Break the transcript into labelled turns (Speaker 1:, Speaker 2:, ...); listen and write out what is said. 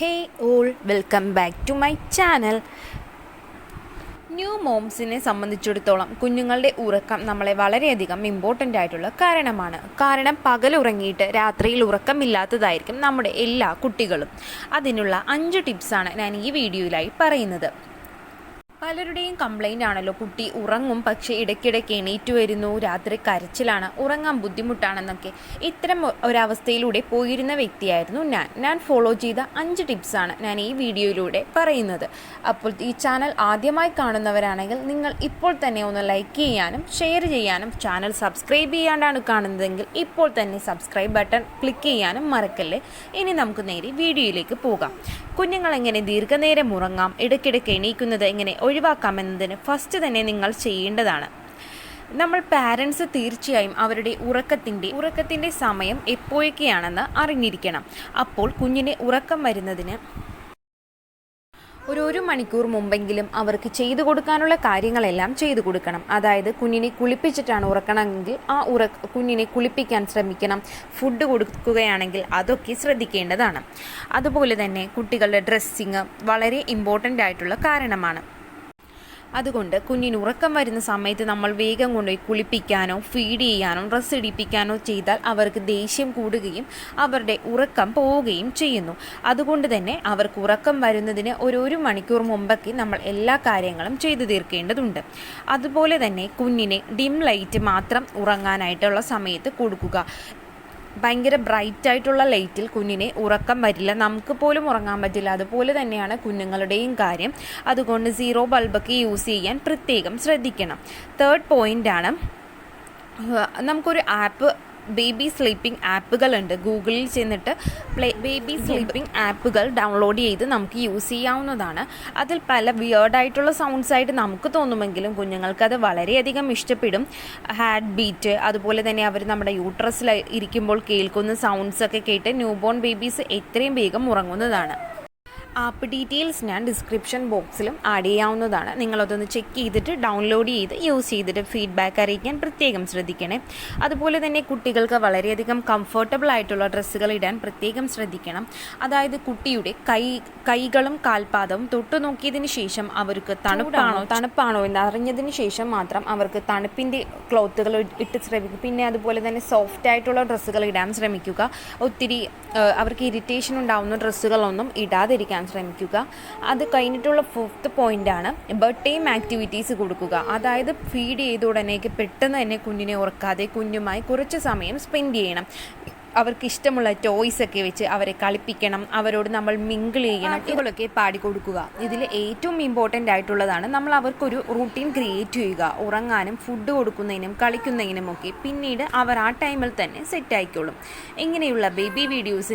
Speaker 1: Hey all welcome back to my channel. New മോംസിനെ സംബന്ധിച്ചിടത്തോളം കുഞ്ഞുങ്ങളുടെ ഉറക്കം നമ്മളെ വളരെയധികം ഇമ്പോർട്ടന്റ് ആയിട്ടുള്ള കാരണമാണ്. കാരണം പകൽ ഉറങ്ങിയിട്ട് രാത്രിയിൽ ഉറക്കമില്ലാത്തതായിരിക്കും നമ്മുടെ എല്ലാ കുട്ടികളും. അതിനുള്ള അഞ്ച് ടിപ്സാണ് ഞാൻ ഈ വീഡിയോയിലായി പറയുന്നത്. പലരുടെയും കംപ്ലൈന്റ് ആണല്ലോ. കുട്ടി ഉറങ്ങും പക്ഷേ ഇടയ്ക്കിടയ്ക്ക് എണീറ്റ് വരുന്നു. രാത്രി കരച്ചിലാണ്. ഉറങ്ങാൻ ബുദ്ധിമുട്ടാണെന്നൊക്കെ. ഇത്തരം ഒരവസ്ഥയിലൂടെ പോയിരുന്ന വ്യക്തിയായിരുന്നു ഞാൻ. ഞാൻ ഫോളോ ചെയ്ത അഞ്ച് ടിപ്സാണ് ഞാൻ ഈ വീഡിയോയിലൂടെ പറയുന്നത്. അപ്പോൾ ഈ ചാനൽ ആദ്യമായി കാണുന്നവരാണെങ്കിൽ നിങ്ങൾ ഇപ്പോൾ തന്നെ ഒന്ന് ലൈക്ക് ചെയ്യാനും ഷെയർ ചെയ്യാനും ചാനൽ സബ്സ്ക്രൈബ് ചെയ്യാണ്ടാണ് കാണുന്നതെങ്കിൽ ഇപ്പോൾ തന്നെ സബ്സ്ക്രൈബ് ബട്ടൺ ക്ലിക്ക് ചെയ്യാനും മറക്കല്ലേ. ഇനി നമുക്ക് നേരെ വീഡിയോയിലേക്ക് പോകാം. കുഞ്ഞുങ്ങൾ എങ്ങനെ ദീർഘനേരം ഉറങ്ങാം? ഇടയ്ക്കിടയ്ക്ക് എണീക്കുന്നത് എങ്ങനെ? ഒഴിവാക്കാം എന്നതിന് ഫസ്റ്റ് തന്നെ നിങ്ങൾ ചെയ്യേണ്ടതാണ്. നമ്മൾ പാരൻസ് തീർച്ചയായും അവരുടെ ഉറക്കത്തിന്റെ ഉറക്കത്തിന്റെ സമയം എപ്പോഴൊക്കെയാണെന്ന് അറിഞ്ഞിരിക്കണം. അപ്പോൾ കുഞ്ഞിന് ഉറക്കം വരുന്നതിന് ഒരു ഒരു മണിക്കൂർ മുമ്പെങ്കിലും അവർക്ക് ചെയ്തു കൊടുക്കാനുള്ള കാര്യങ്ങളെല്ലാം ചെയ്തു കൊടുക്കണം. അതായത് കുഞ്ഞിനെ കുളിപ്പിച്ചിട്ടാണ് ഉറക്കണമെങ്കിൽ ആ ഉറ കുഞ്ഞിനെ കുളിപ്പിക്കാൻ ശ്രമിക്കണം. ഫുഡ് കൊടുക്കുകയാണെങ്കിൽ അതൊക്കെ ശ്രദ്ധിക്കേണ്ടതാണ്. അതുപോലെ തന്നെ കുട്ടികളുടെ ഡ്രസ്സിങ് വളരെ ഇമ്പോർട്ടന്റ് ആയിട്ടുള്ള കാരണമാണ്. അതുകൊണ്ട് കുഞ്ഞിന് ഉറക്കം വരുന്ന സമയത്ത് നമ്മൾ വേഗം കൊണ്ടുപോയി കുളിപ്പിക്കാനോ ഫീഡ് ചെയ്യാനോ ഡ്രസ്സ് ഇടിപ്പിക്കാനോ ചെയ്താൽ അവർക്ക് ദേഷ്യം കൂടുകയും അവരുടെ ഉറക്കം പോവുകയും ചെയ്യുന്നു. അതുകൊണ്ട് തന്നെ അവർക്ക് ഉറക്കം വരുന്നതിന് ഒരു ഒരു മണിക്കൂർ മുമ്പൊക്കെ നമ്മൾ എല്ലാ കാര്യങ്ങളും ചെയ്തു തീർക്കേണ്ടതുണ്ട്. അതുപോലെ തന്നെ കുഞ്ഞിനെ ഡിം ലൈറ്റ് മാത്രം ഉറങ്ങാനായിട്ടുള്ള സമയത്ത് കൊടുക്കുക. ഭയങ്കര ബ്രൈറ്റ് ആയിട്ടുള്ള ലൈറ്റിൽ കുഞ്ഞിനെ ഉറക്കം വരില്ല. നമുക്ക് പോലും ഉറങ്ങാൻ പറ്റില്ല. അതുപോലെ തന്നെയാണ് കുഞ്ഞുങ്ങളുടെയും കാര്യം. അതുകൊണ്ട് സീറോ ബൾബൊക്കെ യൂസ് ചെയ്യാൻ പ്രത്യേകം ശ്രദ്ധിക്കണം. തേർഡ് പോയിന്റാണ് നമുക്കൊരു ആപ്പ് ബേബി സ്ലീപ്പിംഗ് ആപ്പുകളുണ്ട് ഗൂഗിളിൽ ചെന്നിട്ട് പ്ലേ ബേബി സ്ലീപ്പിംഗ് ആപ്പുകൾ ഡൗൺലോഡ് ചെയ്ത് നമുക്ക് യൂസ് ചെയ്യാവുന്നതാണ്. അതിൽ പല വിയേർഡായിട്ടുള്ള സൗണ്ട്സ് ആയിട്ട് നമുക്ക് തോന്നുമെങ്കിലും കുഞ്ഞുങ്ങൾക്ക് അത് വളരെയധികം ഇഷ്ടപ്പെടും. ഹാർട്ട് ബീറ്റ് അതുപോലെ തന്നെ അവർ നമ്മുടെ യൂട്രസിൽ ഇരിക്കുമ്പോൾ കേൾക്കുന്ന സൗണ്ട്സ് ഒക്കെ കേട്ട് ന്യൂ ബോൺ ബേബീസ് എത്രയും വേഗം ഉറങ്ങുന്നതാണ്. ആപ്പ് ഡീറ്റെയിൽസ് ഞാൻ ഡിസ്ക്രിപ്ഷൻ ബോക്സിലും ആഡ് ചെയ്യാവുന്നതാണ്. നിങ്ങളതൊന്ന് ചെക്ക് ചെയ്തിട്ട് ഡൗൺലോഡ് ചെയ്ത് യൂസ് ചെയ്തിട്ട് ഫീഡ്ബാക്ക് അറിയിക്കാൻ പ്രത്യേകം ശ്രദ്ധിക്കണേ. അതുപോലെ തന്നെ കുട്ടികൾക്ക് വളരെയധികം കംഫർട്ടബിൾ ആയിട്ടുള്ള ഡ്രസ്സുകൾ ഇടാൻ പ്രത്യേകം ശ്രദ്ധിക്കണം. അതായത് കുട്ടിയുടെ കൈ കൈകളും കാൽപാദവും തൊട്ടു നോക്കിയതിന് ശേഷം അവർക്ക് തണുപ്പാണോ? തണുപ്പാണോ എന്ന് അറിഞ്ഞതിന് ശേഷം മാത്രം അവർക്ക് തണുപ്പിന്റെ ക്ലോത്തുകൾ ഇട്ട് ശ്രമിക്കും പിന്നെ അതുപോലെ തന്നെ സോഫ്റ്റ് ആയിട്ടുള്ള ഡ്രസ്സുകൾ ഇടാൻ ശ്രമിക്കുക. ഒത്തിരി അവർക്ക് ഇറിറ്റേഷൻ ഉണ്ടാവുന്ന ഡ്രസ്സുകളൊന്നും ഇടാതിരിക്കാൻ ശ്രമിക്കുക. അത് കഴിഞ്ഞിട്ടുള്ള ഫിഫ്ത്ത് പോയിന്റാണ് ബർത്ത് ടൈം ആക്ടിവിറ്റീസ് കൊടുക്കുക. അതായത് ഫീഡ് ചെയ്ത ഉടനേക്ക് പെട്ടെന്ന് തന്നെ കുഞ്ഞിനെ ഉറക്കാതെ കുഞ്ഞുമായി കുറച്ച് സമയം സ്പെൻഡ് ചെയ്യണം. അവർക്ക് ഇഷ്ടമുള്ള ടോയ്സ് ഒക്കെ വെച്ച് അവരെ കളിപ്പിക്കണം. അവരോട് നമ്മൾ മിങ്കിൾ ചെയ്യണം. ഇതൊക്കെ പാടിക്കൊടുക്കുക ഇതിൽ ഏറ്റവും ഇമ്പോർട്ടന്റ് ആയിട്ടുള്ളതാണ് നമ്മൾ അവർക്കൊരു റൂട്ടീൻ ക്രിയേറ്റ് ചെയ്യുക. ഉറങ്ങാനും ഫുഡ് കൊടുക്കുന്നതിനും കളിക്കുന്നതിനും ഒക്കെ പിന്നീട് അവർ ആ ടൈമിൽ തന്നെ സെറ്റ് ആയിക്കോളും. ഇങ്ങനെയുള്ള ബേബി വീഡിയോസ്